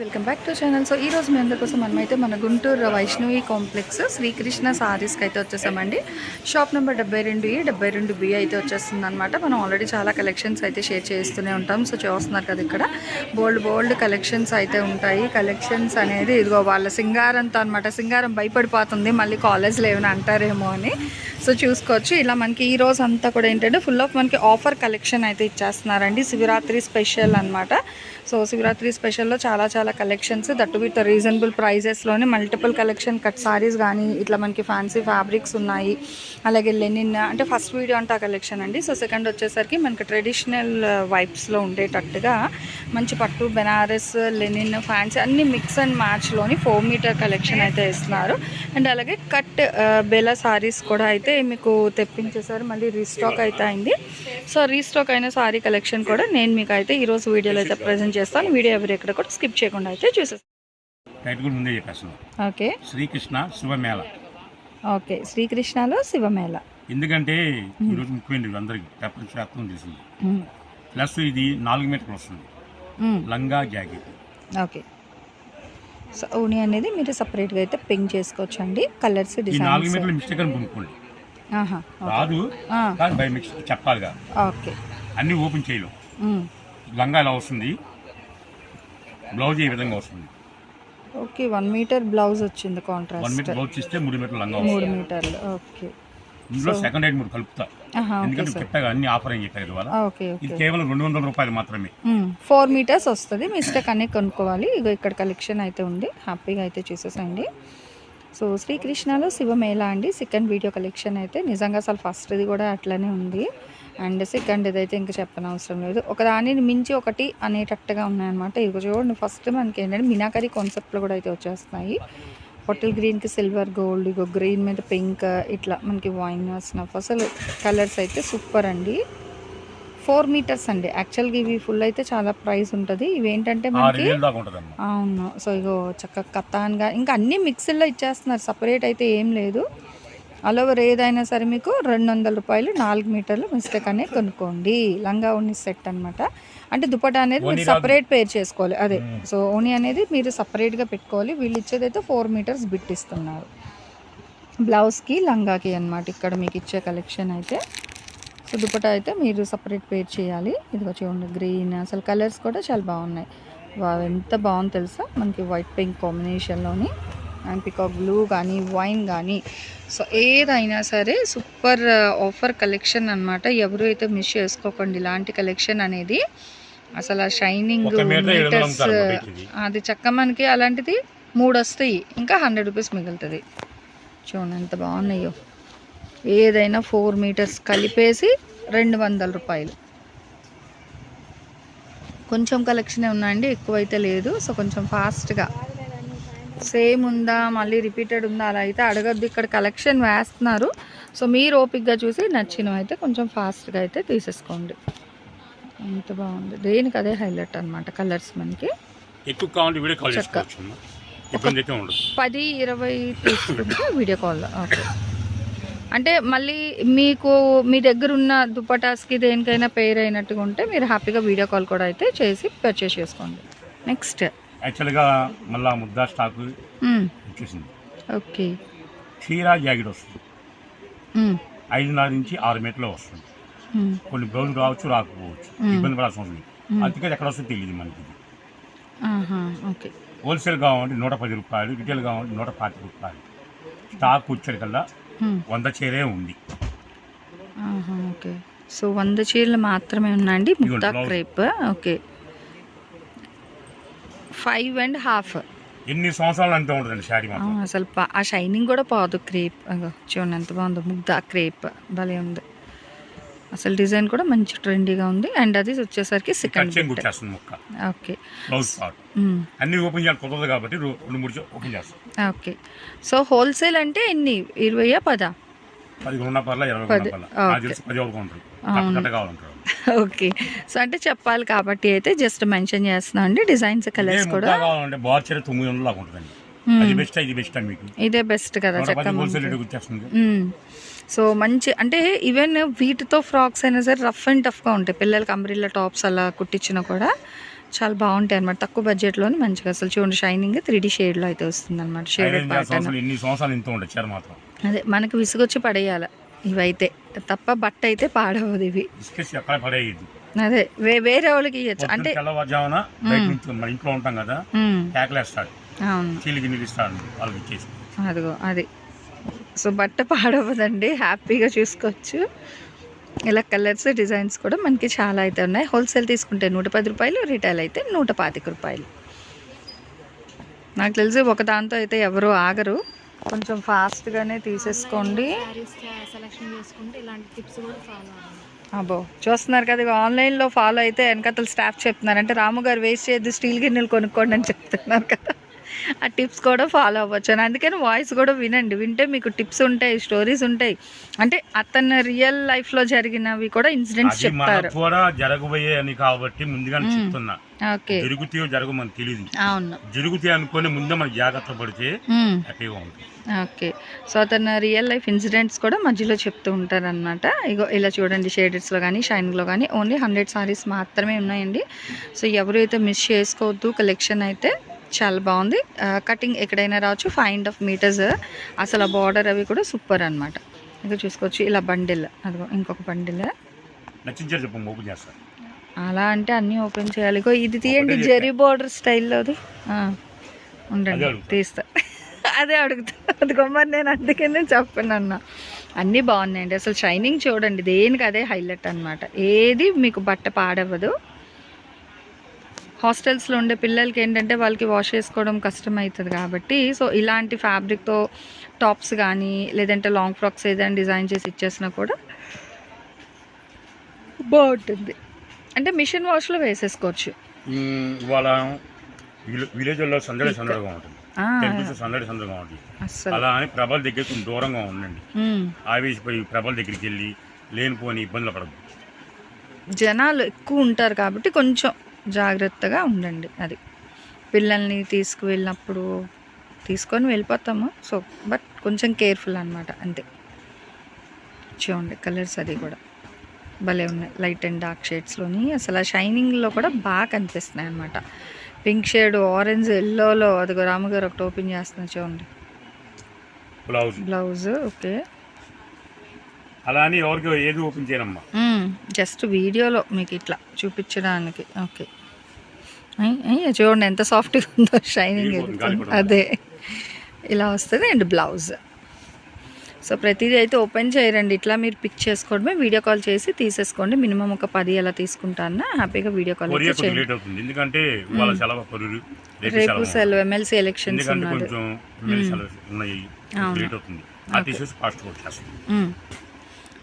Welcome back to channel so ఈ రోజు మీ అందరి కోసం మనమైతే మన గుంటూరు వైష్ణవి కాంప్లెక్స్ శ్రీకృష్ణ సారీస్కి అయితే వచ్చేసామండి. షాప్ నెంబర్ డెబ్బై రెండు ఏ డెబ్బై రెండు బి అయితే వచ్చేస్తుంది అనమాట మనం ఆల్రెడీ చాలా కలెక్షన్స్ అయితే షేర్ చేస్తూనే ఉంటాం. సో చూస్తున్నారు కదా ఇక్కడ. బోల్డ్ బోల్డ్ కలెక్షన్స్ అయితే ఉంటాయి. కలెక్షన్స్ అనేది ఇదిగో వాళ్ళ సింగారంతో అనమాట సింగారం భయపడిపోతుంది. మళ్ళీ కాలేజ్లో ఏమైనా అంటారేమో అని. సో చూసుకోవచ్చు. ఇలా మనకి ఈ రోజు అంతా కూడా ఏంటంటే ఫుల్ ఆఫ్ మనకి ఆఫర్ కలెక్షన్ అయితే ఇచ్చేస్తున్నారండి. శివరాత్రి స్పెషల్ అన్నమాట. సో శివరాత్రి స్పెషల్లో చాలా చాలా కలెక్షన్స్ దట్టు విత్ రీజనబుల్ ప్రైజెస్లోనే మల్టిపుల్ కలెక్షన్ కట్ సారీస్ కానీ ఇట్లా మనకి ఫ్యాన్సీ ఫ్యాబ్రిక్స్ ఉన్నాయి. అలాగే లెనిన్ అంటే ఫస్ట్ వీడియో అంటే ఆ కలెక్షన్ అండి. సో సెకండ్ వచ్చేసరికి మనకి ట్రెడిషనల్ వైబ్స్లో ఉండేటట్టుగా మంచి పట్టు బెనారస్ లెనిన్ ఫ్యాన్సీ అన్ని మిక్స్ అండ్ మ్యాచ్లోని ఫోర్ మీటర్ కలెక్షన్ అయితే ఇస్తున్నారు. అండ్ అలాగే కట్ బెలా సారీస్ కూడా అయితే మీకు తెప్పించేసారు మళ్ళీ రీస్టాక్ అయితే అయింది. సో రీస్టాక్ అయిన సారీ కలెక్షన్ కూడా నేను మీకు అయితే ఈరోజు వీడియోలో అయితే ప్రజెంట్ చేస్తాను. వీడియో ఎవరు ఎక్కడ కూడా స్కిప్ చేయకుండా అయితే చూసేస్తాను టైట్ కూడా ముందే చెప్పేస్తున్నాం. ఓకే. శ్రీకృష్ణ శివమేళ. ఓకే శ్రీకృష్ణలో శివమేళ. ఎందుకంటే ఈరోజు ముఖ్యమైనది అందరికి ప్రపంచవ్యాప్తం తెలిసింది. ప్లస్ ఇది నాలుగు మీటర్లు వస్తుంది. లంగా జాకెట్. ఓకే. సో ఓని అనేది మీరు సపరేట్గా అయితే పింక్ చేసుకోవచ్చు అండి కలర్స్ నాలుగు మీటర్లు మిస్టేక్ అని కొనుక్కోండి రాదు. కానీ బై మిక్స్ చెప్పాలిగా. ఓకే. అన్ని ఓపెన్ చేయలేం. ఉమ్. లంగా ఇలా వస్తుంది? బ్లౌజ్ ఈ విధంగా వస్తుంది. ఓకే వన్ మీటర్ బ్లౌజ్ వచ్చింది వన్ కాంట్రాస్ట్ మీటర్ బ్లౌజ్ ఇస్తే మూడు మీటర్ లంగా మూడు వస్తుంది. మీటర్లు ఓకే. ఇందులో సెకండ్ హైట్ మూడు కలుపుతా. ఆహా ఓకే ఎందుకంటే సార్ పెట్టగా అన్ని ఆఫర్ అని చెప్పారు కదా ఓకే ఇది ఓకే కేవలం రెండు వందల రూపాయలు మాత్రమే. ఫోర్ మీటర్స్ వస్తుంది. మిస్టేక్ అనే కొనుక్కోవాలి. ఇగో ఇక్కడ కలెక్షన్ అయితే ఉంది. హ్యాపీగా అయితే చూసేసండి. సో శ్రీకృష్ణలో శివమేళ అండి. సెకండ్ వీడియో కలెక్షన్ అయితే. నిజంగా అసలు ఫస్ట్ది కూడా అట్లనే ఉంది. అండ్ సెకండ్ ఇదైతే ఇంకా చెప్పనవసరం లేదు. ఒక దానిని మించి ఒకటి అనేటట్టుగా ఉన్నాయన్నమాట. ఇదిగో చూడండి ఫస్ట్ మనకి ఏంటంటే మినాకరీ కాన్సెప్ట్లో కూడా అయితే వచ్చేస్తున్నాయి. బాటిల్ గ్రీన్కి సిల్వర్ గోల్డ్ ఇగో గ్రీన్ మీద పింక్ ఇట్లా మనకి వైన్ స్నఫ్ అసలు కలర్స్ అయితే సూపర్ అండి. ఫోర్ మీటర్స్ అండి. యాక్చువల్గా ఇవి ఫుల్ అయితే చాలా ప్రైస్ ఉంటుంది. ఇవి ఏంటంటే మనకి అవును. సో ఇగో చక్కగా కతాన్గా ఇంకా అన్ని మిక్సీల్లో ఇచ్చేస్తున్నారు. సపరేట్ అయితే ఏం లేదు. అలవర్ ఏదైనా సరే మీకు రెండు వందల రూపాయలు నాలుగు మీటర్లు మిస్టేక్ అనేది కొనుక్కోండి. లంగా ఉన్ని సెట్ అన్నమాట. అంటే దుపట్టా అనేది మీరు. సపరేట్ పేర్ చేసుకోవాలి. అదే. సో ఓనీ అనేది మీరు సపరేట్గా పెట్టుకోవాలి. వీళ్ళు ఇచ్చేది అయితే ఫోర్ మీటర్స్ బిట్ ఇస్తున్నారు. బ్లౌజ్కి లంగాకి అన్నమాట ఇక్కడ మీకు ఇచ్చే కలెక్షన్ అయితే. సో దుపట్టా అయితే మీరు సపరేట్ పేర్ చేయాలి. ఇదిగో చూడండి గ్రీన్ అసలు కలర్స్ కూడా చాలా బాగున్నాయి. ఎంత బాగుంది తెలుసా? మనకి వైట్ పింక్ కాంబినేషన్లోని అండ్ పికాక్ బ్లూ కానీ వైన్ కానీ సో ఏదైనా సరే సూపర్ ఆఫర్ కలెక్షన్ అన్నమాట. ఎవరు అయితే మిస్ చేసుకోకండి. ఇలాంటి కలెక్షన్ అనేది అసలు ఆ షైనింగ్ మీటర్స్ ఇది. అది చక్క మనకి అలాంటిది మూడు వస్తాయి. ఇంకా హండ్రెడ్ రూపీస్ మిగులుతుంది. చూడండి ఎంత బాగున్నాయో. ఏదైనా ఫోర్ మీటర్స్ కలిపేసి రెండు వందల రూపాయలు. కొంచెం కలెక్షనే ఉన్నాయండి ఎక్కువైతే లేదు. సో కొంచెం ఫాస్ట్గా సేమ్ ఉందా? మళ్ళీ రిపీటెడ్ ఉందా? అలా అయితే అడగద్దు. ఇక్కడ కలెక్షన్ వేస్తున్నారు. సో మీరు ఓపిక్గా చూసి నచ్చినవి అయితే కొంచెం ఫాస్ట్గా అయితే తీసేసుకోండి. ఎంత బాగుంది. దేనికి అదే హైలైట్ అనమాట కలర్స్ మనకి. ఎక్కువ కావాలంటే వీడియో కాల్. ఇబ్బంది అయితే ఉండదు. పది ఇరవై తీసుకుంటే వీడియో కాల్. ఓకే. అంటే మళ్ళీ మీకు మీ దగ్గర ఉన్న దుపటాస్కి దేనికైనా పేర్ అయినట్టుగా ఉంటే మీరు హ్యాపీగా వీడియో కాల్ కూడా అయితే చేసి పర్చేస్ చేసుకోండి. నెక్స్ట్ యాక్చువల్గా మళ్ళా ముద్దా స్టాక్ వచ్చేసింది. ఓకే. చీర జాకెట్ వస్తుంది. ఐదున్నర నుంచి ఆరు మీటర్లు వస్తుంది. కొన్ని బ్లౌజ్ రావచ్చు రాకపోవచ్చు. ఇబ్బంది అవసరం లేదు. అందుకే ఎక్కడ వస్తుందో తెలియదు మనకి. ఇది. ఓకే. హోల్సేల్ కావాలంటే నూట పది రూపాయలు రిటైల్ కావాలంటే నూట పాతిక రూపాయలు. స్టాక్ వచ్చేటికల్లా వంద చీరే ఉంది. ఓకే. సో వంద చీరలు మాత్రమే ఉన్నాయండి. Mukta. Crepe. Okay. Five and half. ఎన్ని సంవత్సరాలు అంతే ఉంటుందండి శారీ మాత్రం? అసలు ఆ షైనింగ్ కూడా పోదు క్రేప్. చూడండి ఎంత బాగుందో. ముగ్ధా క్రేప్. భలే ఉంది. అసలు డిజైన్ కూడా మంచి ట్రెండీగా ఉంది. అండ్ అది వచ్చేసరికి సెకండ్ ఓకే. అన్ని ఓపెన్ చేయాలి కాబట్టి రెండు మూడు ఓపెన్ చేస్తాం. ఓకే. సో హోల్సేల్ అంటే ఎన్ని? ఇరవై పది, పది అవును. ఓకే. సో అంటే చెప్పాలి కాబట్టి అయితే జస్ట్ మెన్షన్ చేస్తున్నాం అండి. డిజైన్స్ కలర్స్ కూడా. కావాలంటే బార్చర్ తొమ్మిది వందలు లాగా ఉంటుందండి. మ్మ్. అది బెస్ట్ ఇది బెస్ట్ అండి మీకు. ఇదే బెస్ట్ కదా చెక్క. సో మంచి అంటే ఈవెన్ వీటితో ఫ్రాక్స్ అయినా సరే రఫ్ అండ్ టఫ్గా ఉంటాయి. పిల్లలకి అంబ్రిల్లా టాప్స్ అలా కుట్టించినా కూడా చాలా బాగుంటాయి అనమాట తక్కువ బడ్జెట్లోనే మంచిగా అసలు చూడండి షైనింగ్ త్రీ డీ షేడ్లో అయితే వస్తుంది అనమాట షేడెడ్ అదే మనకి విసుగొచ్చి పడేయాలి. ఇవైతే. తప్ప బట్ట అయితే పాడవదు ఇవి. అదే వే వేరే వాళ్ళకి ఇవ్వచ్చు అంటే తెల్లవారుజామున ఇంట్లో ఉంటాం కదా. కేకలేస్తాడు. చీలికి నిలుస్తాడు వాళ్ళకి ఇచ్చేసి. అదిగో అది. సో బట్ట పాడవదండి. హ్యాపీగా చూసుకోవచ్చు. ఇలా కలర్స్ డిజైన్స్ కూడా మనకి చాలా అయితే ఉన్నాయి. హోల్సేల్ తీసుకుంటే నూట పది రూపాయలు రిటైల్ అయితే నూట పాతిక రూపాయలు. నాకు తెలిసి ఒక దాంతో అయితే ఎవరు ఆగరు. కొంచెం ఫాస్ట్గానే తీసేసుకోండి. సెలెక్షన్ చేసుకుంటే ఇలాంటి టిప్స్ కూడా ఫాలో అవ్వాలి అబ్బో చూస్తున్నారు కదా ఇవి ఆన్లైన్లో ఫాలో అయితే వెనకతలు స్టాఫ్ చెప్తున్నారు. అంటే రాము గారు వేస్ట్ చేయొద్దు స్టీల్ గిన్నెలు కొనుక్కోండి అని చెప్తున్నారు కదా. ఆ టిప్స్ కూడా ఫాలో అవ్వచ్చు. అని అందుకని వాయిస్ కూడా వినండి. వింటే మీకు టిప్స్ ఉంటాయి స్టోరీస్ ఉంటాయి. అంటే అతను రియల్ లైఫ్లో జరిగినవి కూడా ఇన్సిడెంట్స్ చెప్తారు. కూడా జరగబోయే అని కాబట్టి ముందుగానే చెప్తున్నా. జరుగుతాయో జరగ మనకు తెలియదు అవును. జరుగుతాయి అనుకొని ముందే మనకి జాగ్రత్త పడితే. హ్యాపీగా ఉంటుంది. ఓకే. సో అతను రియల్ లైఫ్ ఇన్సిడెంట్స్ కూడా మధ్యలో చెప్తూ ఉంటారు అనమాట ఇగో ఇలా చూడండి షేడెడ్స్లో కానీ షైనింగ్లో కానీ ఓన్లీ హండ్రెడ్ సారీస్ మాత్రమే ఉన్నాయండి. సో ఎవరు అయితే మిస్ చేసుకోవద్దు కలెక్షన్ అయితే చాలా బాగుంది. కటింగ్ ఎక్కడైనా రావచ్చు ఫైవ్ అండ్ హాఫ్ మీటర్స్. అసలు ఆ బార్డర్ అవి కూడా సూపర్ అనమాట ఇక చూసుకోవచ్చు ఇలా బండిల్. అదిగో ఇంకొక బండిల్. నచ్చించారు చెప్పండి ఓపెన్ చేస్తారు అలా అంటే అన్నీ ఓపెన్ చేయాలి. ఇది తీయండి జెరీ బార్డర్ స్టైల్లోది. ఉండండి. తీస్తా. అదే అడుగుతా. అది మరి నేను అందుకనే చెప్పను అన్న. అన్నీ బాగున్నాయండి. అసలు షైనింగ్ చూడండి దేనికి అదే హైలైట్ అనమాట ఏది మీకు బట్ట పాడవ్వదు. హాస్టల్స్లో ఉండే పిల్లలకి ఏంటంటే వాళ్ళకి వాష్ చేసుకోవడం కష్టం అవుతుంది కాబట్టి సో ఇలాంటి ఫ్యాబ్రిక్తో టాప్స్ కానీ లేదంటే లాంగ్ ఫ్రాక్స్ ఏదైనా డిజైన్ చేసి ఇచ్చేసినా కూడా బాగుంటుంది. అంటే మిషన్ వాష్లో వేసేసుకోవచ్చు. ఇవాళ విలే- విలేజ్లో సందడి సందడిగా ఉంటుంది. టెంపుల్స్ సందడి సందడిగా ఉంటుంది. అలా అని ప్రభల దగ్గర కొంచెం దూరంగా ఉండండి. ఆవేశపోయి ప్రభల దగ్గరికి వెళ్ళి లేనిపోని ఇబ్బందులు పడదు జనాలు ఎక్కువ ఉంటారు కాబట్టి కొంచెం జాగ్రత్తగా ఉండండి అది. పిల్లల్ని తీసుకువెళ్ళినప్పుడు తీసుకొని వెళ్ళిపోతాము. సో బట్ కొంచెం కేర్ఫుల్ అనమాట అంతే. చూడండి కలర్స్ అది కూడా. భలే ఉన్నాయి. లైట్ అండ్ డార్క్ షేడ్స్లోని అసలు ఆ షైనింగ్లో కూడా బాగా కనిపిస్తున్నాయి అనమాట పింక్ షేడ్ ఆరెంజ్ ఎల్లోలో అదిగో రాముగారు ఒకటి ఓపెన్ చేస్తున్నా చూడండి. Blouse blouse okay. అలా అని ఎవరికి ఏది ఓపెన్ చేయనమ్మా. జస్ట్ వీడియోలో మీకు ఇట్లా చూపించడానికి. ఓకే చూడండి ఎంత సాఫ్ట్గా ఉందో షైనింగ్. అదే. ఇలా వస్తుంది. అండ్ బ్లౌజ్ సో ప్రతిదీ అయితే ఓపెన్ చేయరండి. ఇట్లా మీరు పిక్ చేసుకోవడమే వీడియో కాల్ చేసి తీసేసుకోండి. మినిమం ఒక పది అలా తీసుకుంటాను హ్యాపీగా వీడియో కాల్ అవుతుంది. ఎందుకంటే రేపు సెలవు ఎమ్మెల్సీ ఎలక్షన్స్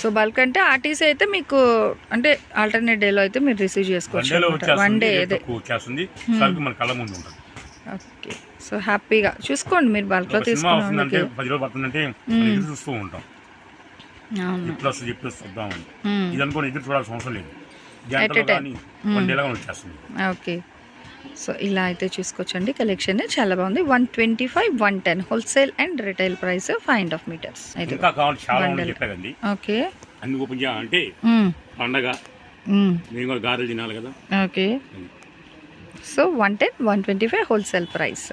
సో బల్క్ అంటే ఆర్టీసీ అయితే మీకు అంటే ఆల్టర్నేట్ డేలో అయితే మీరు రిసీవ్ చేసుకోవచ్చు వన్ డే అదే. ఓకే. సో హ్యాపీగా. చూసుకోండి మీరు బల్క్లో ఎదురు చూస్తూ ఉంటాం. ఇది అనుకోని ఎదురు చూడాల్సిన అవసరం లేదు. ఓకే. సో ఇలా అయితే చూసుకోవచ్చండి. కలెక్షన్ చాలా బాగుంది. One twenty five one ten wholesale and retail price five and half metres. Okay. అన్ని ఓపెన్ చేయాలంటే మ్మ్. పండగ. మ్మ్. మేము కూడా గారెలు తినాలి కదా. Okay. So one ten one twenty five wholesale price.